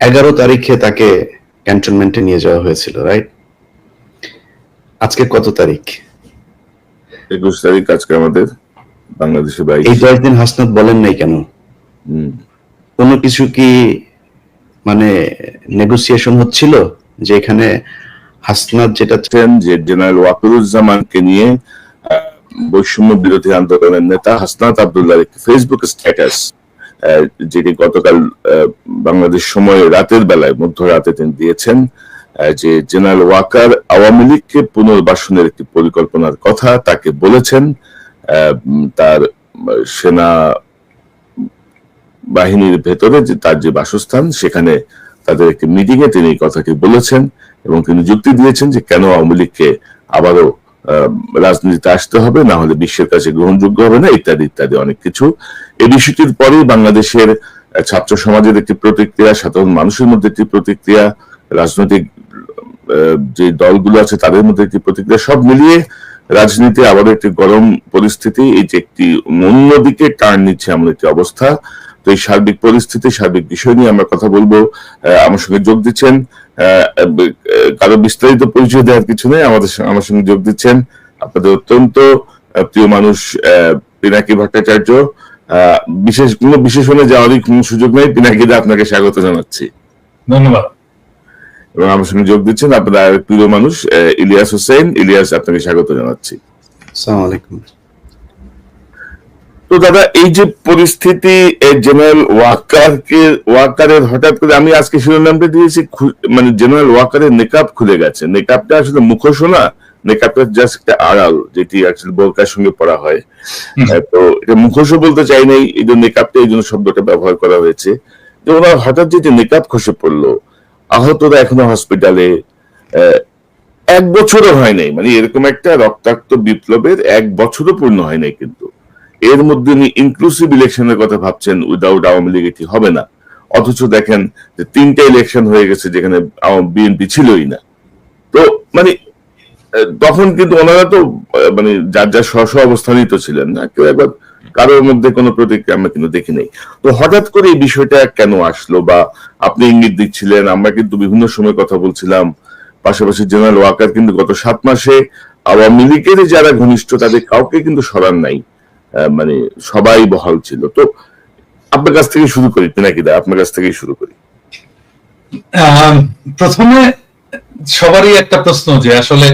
এগারো তারিখে তাকে ক্যান্টনমেন্টে নিয়ে যাওয়া হয়েছিল রাইট আজকে কত তারিখ? একুশ তারিখ আজকে আমাদের বাংলাদেশে বাইশ। এই দশ দিন হাসনাত বলেন নাই কেন। কোনো কিছু কি মানে নেগোসিয়েশন হচ্ছিল যে এখানে হাসনাত যেটা বলছেন যে জেনারেল ওয়াকিরুজ্জামানকে নিয়ে বৈষম্য বিরোধী আন্দোলনের নেতা হাসনাত আব্দুল্লাহ ফেসবুক স্ট্যাটাস যেটি গতকাল বাংলাদেশ সময় রাতের বেলায়, মধ্যরাতে তিনি দিয়েছেন যে জেনারেল ওয়াকার আওয়ামী লীগকে পুনর্বাসনের একটি পরিকল্পনার কথা তাকে বলেছেন তার সেনা বাহিনীর ভেতরে যে তার যে বাসস্থান, সেখানে তাদের একটি মিটিং এ তিনি কথাটি বলেছেন এবং তিনি যুক্তি দিয়েছেন যে কেন আওয়ামী লীগকে আবারও রাজনীতিতে আসতে হবে, না হলে বিশ্বের কাছে গ্রহণযোগ্য হবে না, ইত্যাদি ইত্যাদি অনেক কিছু। এই বিষয়টির পরেই বাংলাদেশের ছাত্র সমাজের একটি প্রতিক্রিয়া, সাধারণ মানুষের মধ্যে একটি প্রতিক্রিয়া, রাজনৈতিক যে দলগুলো আছে তাদের মধ্যে একটি প্রতিক্রিয়া, সব মিলিয়ে রাজনীতি আবার একটি গরম পরিস্থিতি, এই যে একটি অন্যদিকে টার্ন নিচ্ছে এমন একটি অবস্থা। তো এই সার্বিক পরিস্থিতি, সার্বিক বিষয় নিয়ে আমরা কথা বলব। আমার সঙ্গে যোগ দিচ্ছেন কারও বিস্তারিত পরিচয় দেওয়ার কিছু নেই। আমাদের আমার সঙ্গে যোগ দিচ্ছেন আপনাদের অত্যন্ত প্রিয় মানুষ পিনাকি ভট্টাচার্য। আহ, বিশেষ কোনো বিশেষণে যাওয়ারই কোনো সুযোগ নেই। পিনাকিদা আপনাকে স্বাগত জানাচ্ছি। ধন্যবাদ। এবং আমার সঙ্গে যোগ দিচ্ছেন আপনার প্রিয় মানুষ আহ, ইলিয়াস হোসেন। ইলিয়াস আপনাকে স্বাগত জানাচ্ছি। আসসালামু আলাইকুম। তো দাদা এই যে পরিস্থিতি জেনারেল ওয়াকারকে ওয়াকারের হঠাৎ করে আমি আজকে শিরোনামটা দিয়েছি মানে জেনারেল ওয়াকারের নেকাব খুলে গেছে। নেকাবটা আসলে মুখোশ না নেকাবটা জাস্ট একটা আড়াল যেটি বোরকার সঙ্গে পড়া হয়। তো এটা মুখোশও বলতে চাই নাই এই জন্য নেকাবটা এই জন্য শব্দটা ব্যবহার করা হয়েছে। যে ওনার হঠাৎ যে যে নেকাব খসে পড়ল আহতরা এখনও হসপিটালে এক বছরও হয় নাই। মানে এরকম একটা রক্তাক্ত বিপ্লবের এক বছরও পূর্ণ হয় নাই কিন্তু। এর মধ্যে উনি ইনক্লুসিভ ইলেকশনের কথা ভাবছেন উইদাউট আওয়ামী লীগ এটি হবে না। অথচ দেখেন যে তিনটা ইলেকশন হয়ে গেছে যেখানে বিএনপি ছিলই না। তো মানে তখন কিন্তু ওনারা তো মানে যার যার স্ব স্ব অবস্থানই তো ছিলেন না। কেউ একবার কারোর মধ্যে কোনো প্রতিক্রিয়া আমরা কিন্তু দেখি নাই। তো হঠাৎ করে এই বিষয়টা কেন আসলো বা আপনি ইঙ্গিত দিচ্ছিলেন? আমরা কিন্তু বিভিন্ন সময় কথা বলছিলাম। পাশাপাশি জেনারেল ওয়াকার কিন্তু গত সাত মাসে আওয়ামী লীগের যারা ঘনিষ্ঠ, তাদের কাউকে কিন্তু সরান নাই। মানে সবাই বহাল ছিল। তো আপনার কাছ থেকে শুরু করি পিনাকিদা আপনার কাছ থেকেই শুরু করি। প্রথমে সবারই একটা প্রশ্ন যে আসলে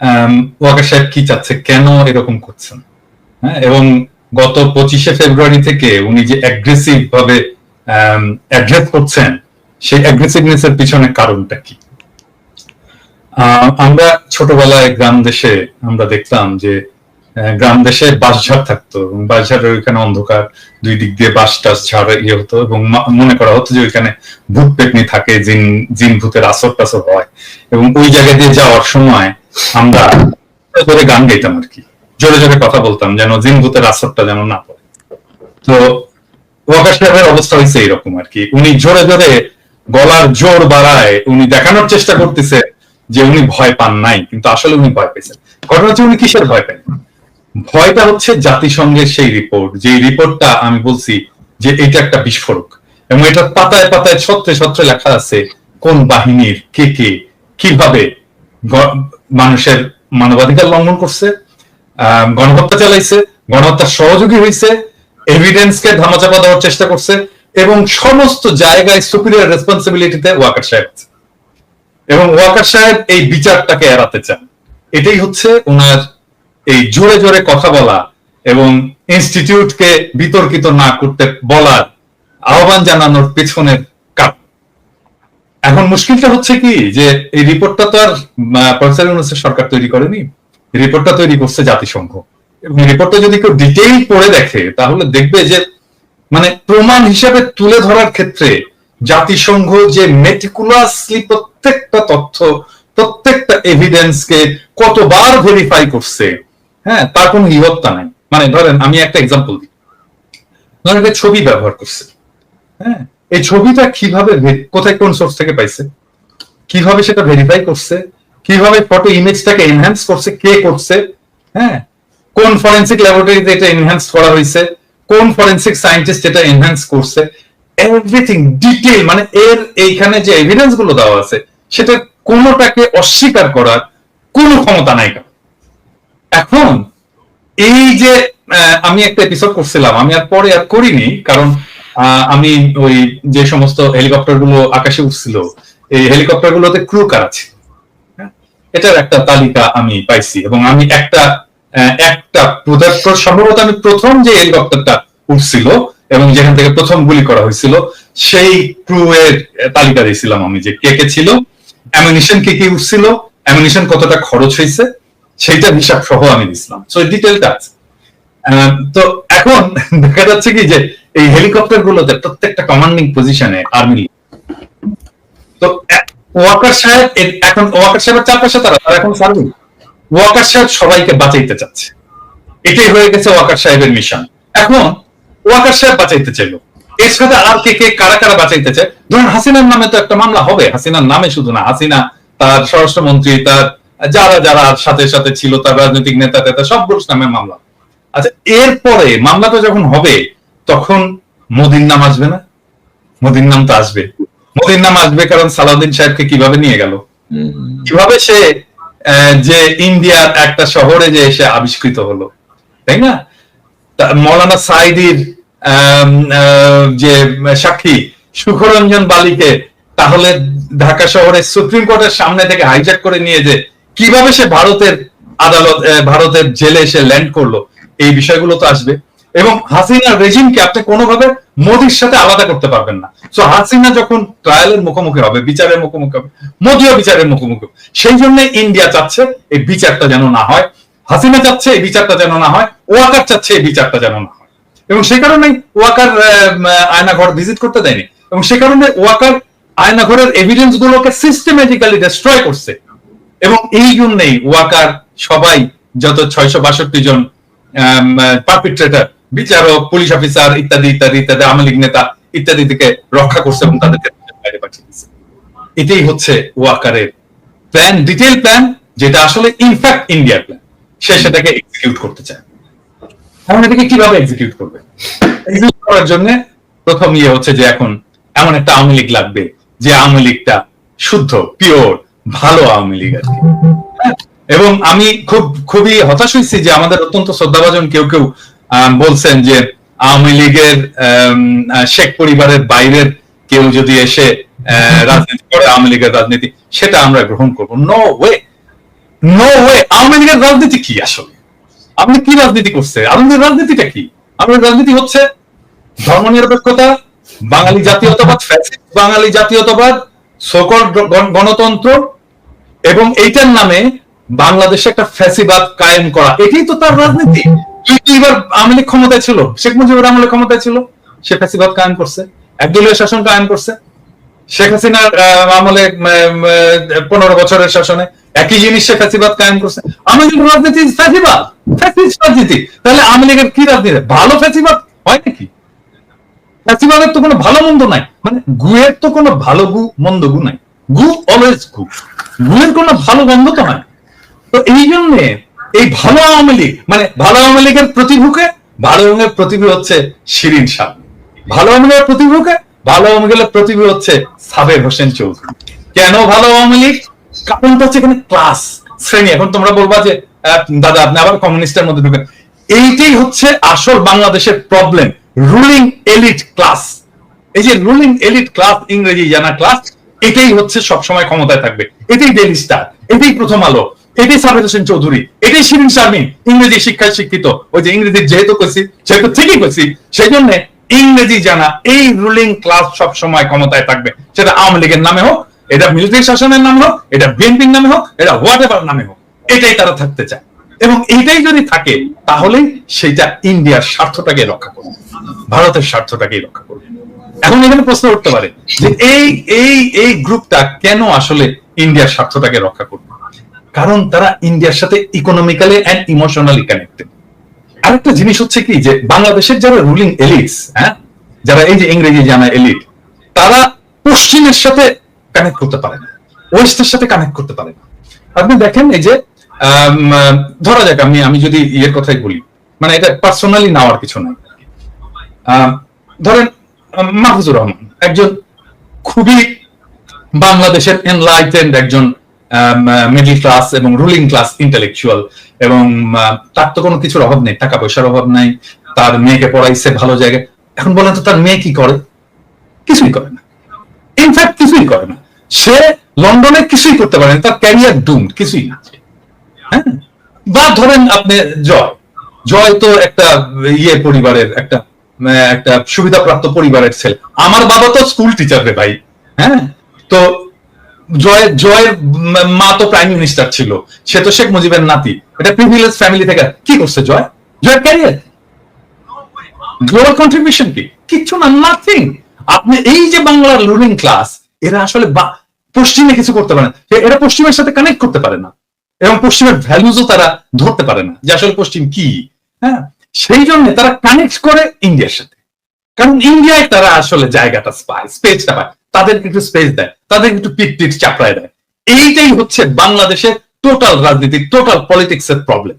আম, ওয়াকার সাহেব কি চাচ্ছে কেন এরকম করছেন? হ্যাঁ এবং গত পঁচিশে ফেব্রুয়ারি থেকে উনি যে অ্যাগ্রেসিভ ভাবে অ্যাড্রেস করছেন সেই অ্যাগ্রেসিভনেস এর পিছনে কারণটা কি? আমরা ছোটবেলায় গ্রাম দেশে আমরা দেখতাম যে গ্রাম দেশে বাঁশঝাড় থাকতো এবং বাঁশঝাড়ের ওইখানে অন্ধকার, দুই দিক দিয়ে বাঁশ টাস ঝাড় ইয়ে হতো এবং মনে করা হতো যে ওইখানে ভূত পেটনি থাকে, জিন জিন ভূতের আসর টাসর হয়। এবং ওই জায়গা দিয়ে যাওয়ার সময় আমরা করে গান গাইতাম আর কি। জোরে জোরে কথা বলতাম যেন জিন ভূতের আসরটা যেন না পড়ে। তো ওয়াকার সাহেবের অবস্থা হয়েছে এইরকম আর কি। উনি জোরে জোরে গলার জোর বাড়ায় উনি দেখানোর চেষ্টা করতেছে যে উনি ভয় পান নাই, কিন্তু আসলে উনি ভয় পেয়েছেন। ঘটনা হচ্ছে উনি কিসের ভয় পেন ভয়টা হচ্ছে জাতিসংঘের সেই রিপোর্ট যে রিপোর্টটা আমি বলছি যে এটা একটা বিস্ফোরক। এবং এটা পাতায় পাতায় ছত্রে ছত্রে লেখা আছে কোন বাহিনীর কে কে কীভাবে মানুষের মানবাধিকার লঙ্ঘন করছে গণহত্যা চালাইছে, গণহত্যার সহযোগী হয়েছে এভিডেন্সকে ধামাচাপা দেওয়ার চেষ্টা করছে, এবং সমস্ত জায়গায় সুপিরিয়র রেসপন্সিবিলিটিতে ওয়াকার সাহেব। এবং ওয়াকার সাহেব এই বিচারটাকে এড়াতে চান। এটাই হচ্ছে ওনার এই জোরে জোরে কথা বলা এবং ইনস্টিটিউটকে বিতর্কিত না করতে বলার আহ্বান জানানোর পেছনের কারণ এখন মুশকিলটা হচ্ছে কি যে এই রিপোর্টটা তো আর প্রফেসর ইউনুসের সরকার তৈরি করেনি। রিপোর্টটা তৈরি করছে জাতিসংঘ। এবং রিপোর্টটা যদি কেউ ডিটেইল পড়ে দেখে, তাহলে দেখবে যে মানে প্রমাণ হিসেবে তুলে ধরার ক্ষেত্রে জাতিসংঘ যে মেটিকুলাসলি প্রত্যেকটা তথ্য, প্রত্যেকটা এভিডেন্সকে কতবার ভেরিফাই করছে হ্যাঁ তার কোনো ইহত্যা নাই। মানে ধরেন, আমি একটা এক্সাম্পল দিই। ধরেন ছবি ব্যবহার করছে। হ্যাঁ এই ছবিটা কীভাবে কোথায় কোন সোর্স থেকে পাইছে? কীভাবে সেটা ভেরিফাই করছে? কীভাবে ফটো ইমেজটাকে এনহ্যান্স করছে? কে করছে? হ্যাঁ কোন ফরেন্সিক ল্যাবরেটরিতে এটা এনহ্যান্স করা হয়েছে কোন ফরেন্সিক সায়েন্টিস্ট এটা এনহ্যান্স করছে? এভরিথিং ডিটেল মানে এর এইখানে যে এভিডেন্সগুলো দেওয়া আছে, সেটা কোনোটাকে অস্বীকার করার কোনো ক্ষমতা নাই কারও। এখন এই যে আমি একটা এপিসোড করছিলাম, আমি আর পরে আর করিনি, কারণ আমি ওই যে সমস্ত হেলিকপ্টারগুলো আকাশে উঠছিল, এই হেলিকপ্টার গুলোতে ক্রু কার হ্যাঁ? এটার একটা তালিকা আমি পাইছি এবং আমি একটা একটা প্রদত্ত- সম্ভবত আমি প্রথম যে হেলিকপ্টারটা উঠছিল এবং যেখান থেকে প্রথম গুলি করা হয়েছিল, সেই ক্রু এর তালিকা দিয়েছিলাম আমি যে কে কে ছিল অ্যামিনিশন কে কি উঠছিল অ্যামিনিশন কতটা খরচ হয়েছে সেইটা হিসাব সহ আমি দিছিলাম। সো ডিটেলটা আছে। তো এখন দেখা যাচ্ছে কি যে এই হেলিকপ্টার গুলোতে প্রত্যেকটা কমান্ডিং পজিশনে আর্মি তো ওয়াকার সাহেব এখন ওয়াকার সাহেবের চারপাশে তারা তারা এখন সার্ভিং ওয়াকার সাহেব সবাইকে বাঁচাইতে চাচ্ছে। এটাই হয়ে গেছে ওয়াকার সাহেবের মিশন এখন ওয়াকার সাহেব বাঁচাইতে চাইলো। এর সাথে আর কে কে, কারা কারা বাঁচাইতে চায়? ধরুন হাসিনার নামে তো একটা মামলা হবে। হাসিনার নামে শুধু না, হাসিনা, তার স্বরাষ্ট্রমন্ত্রী, তার যারা যারা সাথে সাথে ছিল, তার রাজনৈতিক নেতা টেতা সবগুলোর নামে মামলা। আচ্ছা এরপরে মামলাটা যখন হবে, তখন মোদির নাম আসবে না? মোদির নাম তো আসবে। মোদির নাম আসবে কারণ সালাউদ্দিন সাহেবকে কীভাবে নিয়ে গেল? কীভাবে সে যে ইন্ডিয়ার একটা শহরে যে এসে আবিষ্কৃত হলো, তাই না? মৌলানা সাইদির যে সাক্ষী সুখরঞ্জন বালিকে তাহলে ঢাকা শহরে সুপ্রিম কোর্টের সামনে থেকে হাইজ্যাক করে নিয়ে যে কীভাবে সে ভারতের আদালত ভারতের জেলে এসে ল্যান্ড করল, এই বিষয়গুলো তো আসবে। এবং হাসিনা রেজিমকে আপনি কোনোভাবে মোদির সাথে আলাদা করতে পারবেন না। সো হাসিনা যখন ট্রায়ালের মুখোমুখি হবে, বিচারের মুখোমুখি হবে, মোদিও বিচারের মুখোমুখি। সেই জন্য ইন্ডিয়া চাচ্ছে এই বিচারটা যেন না হয়, হাসিনা চাচ্ছে এই বিচারটা যেন না হয়, ওয়াকার চাচ্ছে এই বিচারটা যেন না হয়। এবং সে কারণেই ওয়াকার আয়নাঘর ভিজিট করতে দেয়নি। এবং সে কারণে ওয়াকার আয়নাঘরের এভিডেন্স গুলোকে সিস্টেমেটিক্যালি ডিস্ট্রয় করছে। এবং এই জন্যই ওয়াকার সবাই যত ছয়শো বাষট্টি জন পারপিট্রেটার বিচারক পুলিশ অফিসার ইত্যাদি ইত্যাদি ইত্যাদি, আওয়ামী লীগ নেতা ইত্যাদি থেকে রক্ষা করছে এবং তাদেরকে বাইরে পাঠিয়ে দিচ্ছে এটাই হচ্ছে ওয়াকারের প্ল্যান ডিটেল প্ল্যান যেটা আসলে ইনফ্যাক্ট ইন্ডিয়ার প্ল্যান সে সেটাকে এক্সিকিউট করতে চায়। এখন এটাকে কীভাবে এক্সিকিউট করবে? এক্সিকিউট করার জন্য প্রথম ইয়ে হচ্ছে যে এখন এমন একটা আওয়ামী লীগ লাগবে যে আওয়ামী লীগটা শুদ্ধ পিওর ভালো আওয়ামী লীগ আর কি? এবং আমি খুব, খুবই হতাশ হয়েছি যে আমাদের অত্যন্ত শ্রদ্ধাভাজন কেউ কেউ বলছেন যে আওয়ামী লীগের শেখ পরিবারের বাইরের কেউ যদি এসে রাজনীতি করে, আওয়ামী লীগের রাজনীতি, সেটা আমরা গ্রহণ করব। No way no way Awami লীগের রাজনীতি কি আসলে? আপনি কি রাজনীতি করছে? লীগের রাজনীতিটা কি? লীগের রাজনীতি হচ্ছে ধর্মনিরপেক্ষতা, বাঙালি জাতীয়তাবাদ বাঙালি জাতীয়তাবাদ সকল গণতন্ত্র এবং এইটার নামে বাংলাদেশে একটা ফ্যাসিবাদ কায়েম করা। এটাই তো তার রাজনীতি। দুইবার আওয়ামী লীগ ক্ষমতায় ছিল, শেখ মুজিবুর আমলে ক্ষমতায় ছিল, সে ফ্যাসিবাদ কায়েম করছে, একদলীয় শাসন কায়েম করছে। শেখ হাসিনার আমলে পনেরো বছরের শাসনে একই জিনিস সে ফ্যাসিবাদ কায়েম করছে। আওয়ামী লীগের রাজনীতি ফ্যাসিবাদ, ফ্যাসিস্ট রাজনীতি। তাহলে আওয়ামী লীগের কি রাজনীতি? ভালো ফ্যাসিবাদ হয় নাকি? ফ্যাসিবাদের তো কোনো ভালো মন্দ নাই। মানে গুয়ের তো কোনো ভালো গু, মন্দ গু নাই। গু অলওয়েজ গু গুয়ের কোনো ভালো গন্ধ তো নাই তো এই জন্যে এই ভালো আওয়ামী লীগ মানে ভালো আওয়ামী লীগের প্রতিভুকে ভালো রঙের প্রতিভু হচ্ছে শিরিন শাহ ভালো আওয়ামী লীগের প্রতিভুকে ভালো আওয়ামী লীগের প্রতিভু হচ্ছে সাবের হোসেন চৌধুরী কেন ভালো আওয়ামী লীগ কারণটা হচ্ছে এখানে ক্লাস শ্রেণি এখন তোমরা বলবা যে দাদা আপনি আবার কমিউনিস্টের মধ্যে ঢুকেন এইটাই হচ্ছে আসল বাংলাদেশের প্রবলেম রুলিং এলিট ক্লাস এই যে রুলিং এলিট ক্লাস ইংরেজি জানা ক্লাস এটাই হচ্ছে সবসময় ক্ষমতায় থাকবে। এটাই ডেলি স্টার এটাই প্রথম আলো, এটাই সাবের হোসেন চৌধুরী এটাই শিরিন শারমিন ইংরেজি শিক্ষায় শিক্ষিত। ওই যে ইংরেজি যেহেতু কইছি সেহেতু ঠিকই কইছি সেই জন্য ইংরেজি জানা, এই রুলিং ক্লাস সব সময় ক্ষমতায় থাকবে। সেটা আওয়ামী লীগের নামে হোক, এটা মিলিটারি শাসনের নামে হোক, এটা বিএনপির নামে হোক, এটা হোয়াট এভার নামে হোক, এটাই তারা থাকতে চায়। এবং এইটাই যদি থাকে, তাহলেই সেটা ইন্ডিয়ার স্বার্থটাকে রক্ষা করবে, ভারতের স্বার্থটাকেই রক্ষা করবে। এখন এখানে প্রশ্ন উঠতে পারে যে এই এই এই গ্রুপটা কেন আসলে ইন্ডিয়ার স্বার্থটাকে রক্ষা করবে? কারণ তারা ইন্ডিয়ার সাথে ইকোনমিক্যালি অ্যান্ড ইমোশনালি কানেক্টেড আরেকটা জিনিস হচ্ছে কি যে বাংলাদেশের যারা রুলিং এলিটস হ্যাঁ যারা এই যে ইংরেজি জানা এলিট তারা পশ্চিমের সাথে কানেক্ট করতে পারে না, ওয়েস্টের সাথে কানেক্ট করতে পারে না। আপনি দেখেন এই যে ধরা যাক আমি আমি যদি ইয়ের কথাই বলি মানে এটা পার্সোনালি নেওয়ার কিছু নাই। ধরেন মাহফুজুর রহমান, একজন খুবই বাংলাদেশের এনলাইটেন্ড একজন মিডল ক্লাস এবং রুলিং ক্লাস ইন্টেলেকচুয়াল এবং তার তো কোনো কিছুর অভাব নেই, টাকা পয়সার অভাব নাই, তার মেয়েকে পড়াইছে ভালো জায়গায়। এখন বলেন তো তার মেয়ে কি করে? কিছুই করে না। ইনফ্যাক্ট কিছুই করে না। সে লন্ডনে কিছুই করতে পারে তার ক্যারিয়ার ডুম কিছুই না। হ্যাঁ? বা ধরেন আপনি জয় জয় তো একটা ইয়ে পরিবারের একটা একটা সুবিধাপ্রাপ্ত পরিবারের ছেলে। আমার বাবা তো স্কুল টিচার রে ভাই হ্যাঁ? তো জয়ের জয়ের মা তো প্রাইম মিনিস্টার ছিল, সে তো শেখ মুজিবের নাতি। এটা প্রিভিলেজ ফ্যামিলি থেকে কি করছে জয়? জয়ের ক্যারিয়ার গ্লোবাল কন্ট্রিবিউশন কি? কিচ্ছু না নাথিং আপনি এই যে বাংলার রুলিং ক্লাস এরা আসলে পশ্চিমে কিছু করতে পারে না। এরা পশ্চিমের সাথে কানেক্ট করতে পারে না। এবং পশ্চিমের ভ্যালুজও তারা ধরতে পারে না, যে আসলে পশ্চিম কি হ্যাঁ? সেই জন্য তারা কানেক্ট করে ইন্ডিয়ার সাথে। কারণ ইন্ডিয়ায় তারা আসলে জায়গাটা পায় স্পেসটা পায়। তাদেরকে একটু স্পেস দেয় তাদের একটু পিট চাপড়ায় দেয়। এইটাই হচ্ছে বাংলাদেশের টোটাল রাজনীতি টোটাল পলিটিক্স এর প্রবলেম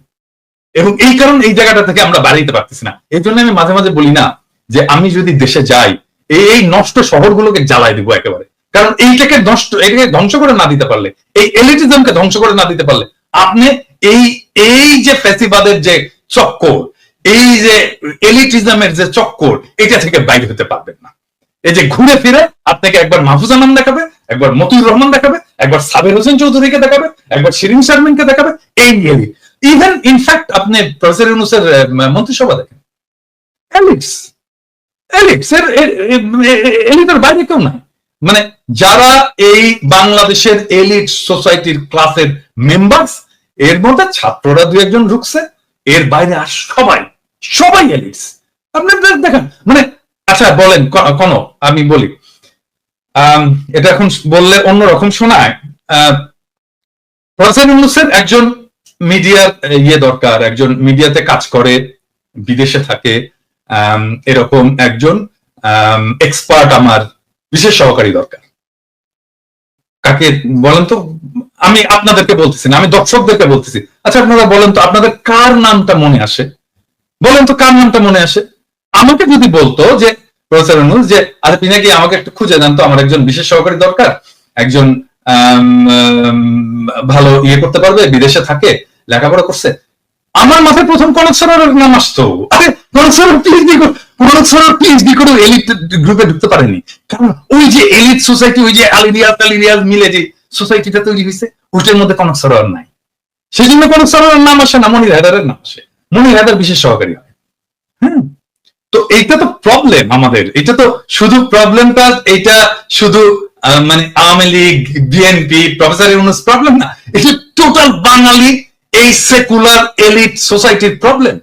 এবং এই কারণে এই জায়গাটা থেকে আমরা বাড়াইতে পারতেছি না। এই জন্য আমি মাঝে মাঝে বলি না যে আমি যদি দেশে যাই, এই নষ্ট শহরগুলোকে জ্বালাই দিব একেবারে। কারণ এইটাকে নষ্ট, এটাকে ধ্বংস করে না দিতে পারলে, এই এলিটিজমকে ধ্বংস করে না দিতে পারলে, আপনি এই এই যে ফ্যাসিবাদের যে চক্কর এই যে এলিটিজমের যে চক্কর, এটা থেকে বাইরে হতে পারবেন না। এই যে ঘুরে ফিরে আপনাকে একবার মাহফুজ আনাম দেখাবে, একবার মতিউর রহমান দেখাবে, একবার সাবের হোসেন চৌধুরীকে দেখাবে, একবার শিরিন শারমিনকে দেখাবে, এই এলিট ইভেন ইনফ্যাক্ট আপনি প্রফেসর ইউনুসের মন্ত্রিসভা দেখেন। এলিটস এলিটস এর এলিটের বাইরে কেউ নাই। মানে যারা এই বাংলাদেশের এলিট সোসাইটির ক্লাসের মেম্বার্স এর মধ্যে ছাত্ররা দু একজন ঢুকছে, এর বাইরে আর সবাই সবাই এলিটস আপনি দেখেন মানে আচ্ছা বলেন কোন, আমি বলি। এটা এখন বললে অন্যরকম শোনায়। একজন মিডিয়ার ইয়ে দরকার, একজন মিডিয়াতে কাজ করে, বিদেশে থাকে। এরকম একজন এক্সপার্ট আমার বিশেষ সহকারী দরকার। কাকে বলেন তো? আমি আপনাদেরকে বলতেছি না, আমি দর্শকদেরকে বলতেছি। আচ্ছা আপনারা বলেন তো, আপনাদের কার নামটা মনে আসে? বলেন তো কার নামটা মনে আসে? আমাকে যদি বলতো যে প্রফেসর অনুজ যে আরে পিনাকি আমাকে একটু খুঁজে দেন তো, আমার একজন বিশেষ সহকারী দরকার, একজন ভালো ইয়ে করতে পারবে, বিদেশে থাকে, লেখাপড়া করছে। আমার মাথায় প্রথম কনক সরোয়ারের নাম আসতো। আরে Kanak Sarwar PhD Kanak PhD elite গ্রুপে ঢুকতে পারেনি? কারণ ওই যে এলিট সোসাইটি ওই যে আলিরিয়াস আলিরিয়াস মিলে যে সোসাইটিটা তৈরি হয়েছে মধ্যে কনক সরোয়ার নাই। সেই জন্য কনক সরোয়ারের নাম আসে না মনির হায়দারের নাম আসে। মনির হায়দার বিশেষ সহকারী হয়। হ্যাঁ তো এইটা তো প্রবলেম আমাদের। এটা তো শুধু প্রবলেমটা এটা শুধু মানে Awami League BNP professor Yunus problem না। এটা টোটাল বাঙালি এই সেকুলার এলিট সোসাইটির প্রবলেম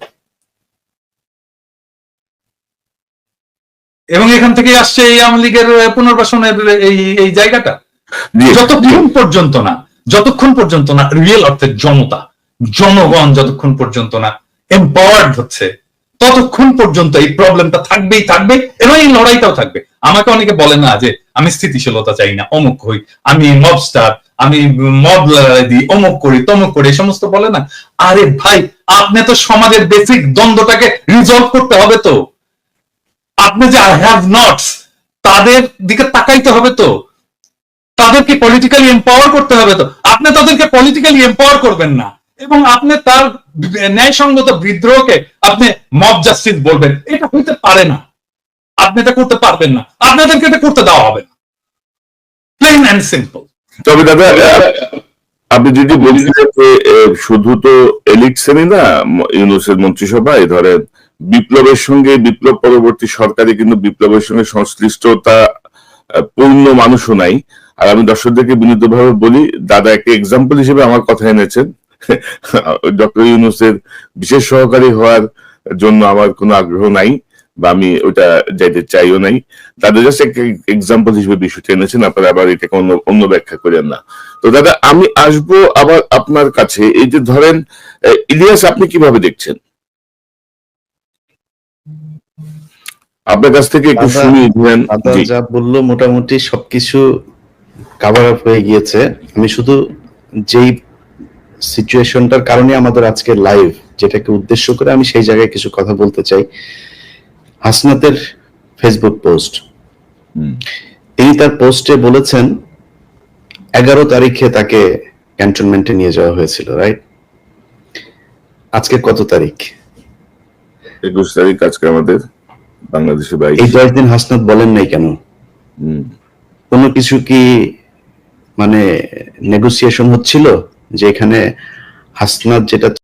এবং এখান থেকে আসছে এই আওয়ামী লীগের পুনর্বাসনের এই এই জায়গাটা। যতক্ষণ পর্যন্ত না যতক্ষণ পর্যন্ত না রিয়েল অর্থে জনতা জনগণ যতক্ষণ পর্যন্ত না এম্পাওয়ার্ড হচ্ছে। ততক্ষণ পর্যন্ত এই প্রবলেমটা থাকবেই থাকবে, এবং এই লড়াইটাও থাকবে। আমাকে অনেকে বলে না যে, আমি স্থিতিশীলতা চাই না, অমুক হই, আমি মব স্টার আমি লড়াই দিই অমুক করি, তমুক করি, এই সমস্ত বলে না। আরে ভাই, আপনি তো সমাজের বেসিক দ্বন্দ্বটাকে রিজলভ করতে হবে তো। আপনি যে আই হ্যাভ নটস তাদের দিকে তাকাইতে হবে তো। তাদেরকে পলিটিক্যালি এম্পাওয়ার করতে হবে তো। আপনি তাদেরকে পলিটিক্যালি এম্পাওয়ার করবেন না। এবং আপনি তার ন্যায়সঙ্গত বিদ্রোহকে আপনি মব জাস্টিস বলবেন, এটা হইতে পারে না। আপনি এটা করতে পারবেন না। আপনাদেরকে এটা করতে দেওয়া হবে না। প্লেন অ্যান্ড সিম্পল তবে দাদা আপনি যদি বলছিলেন যে শুধু তো এলিট শ্রেণি না ইউনুসের মন্ত্রিসভায় ধরেন বিপ্লবের সঙ্গে বিপ্লব পরবর্তী সরকারে কিন্তু বিপ্লবের সঙ্গে সংশ্লিষ্টতা পূর্ণ মানুষও নাই। আর আমি দর্শকদেরকে বিনীতভাবে বলি, দাদা একটা এক্সাম্পল হিসেবে আমার কথা এনেছেন। ডক্টর ইউনুসের বিশেষ সহকারী হওয়ার জন্য আমার কোনো আগ্রহ নাই বা আমি ওটা যাইতে চাইও নাই। তাদের জাস্ট একটা এক্সাম্পল হিসেবে বিষয়টা এনেছেন আপনারা আবার এটাকে অন্য অন্য ব্যাখ্যা করেন না। তো দাদা আমি আসব আবার আপনার কাছে। এই যে ধরেন ইলিয়াস আপনি কীভাবে দেখছেন? আপনার কাছ থেকে একটু দাদা- শুনি ধরেন দাদা জি। যা বলল মোটামুটি সবকিছু কাভার আপ হয়ে গিয়েছে। আমি শুধু যেই সিচুয়েশনটার কারণে আমাদের আজকে লাইভ যেটাকে উদ্দেশ্য করে আমি সেই জায়গায় কিছু কথা বলতে চাই হাসনাতের ফেসবুক পোস্ট তিনি তার পোস্টে বলেছেন এগারো তারিখে তাকে ক্যান্টনমেন্টে নিয়ে যাওয়া হয়েছিল রাইট আজকে কত তারিখ? একুশ তারিখ আজকে আমাদের বাংলাদেশে বাইশ। এই দশ দিন হাসনাত বলেন নাই কেন। কোনো কিছু কি মানে নেগোসিয়েশন হচ্ছিল? যে এখানে হাসনাত যেটা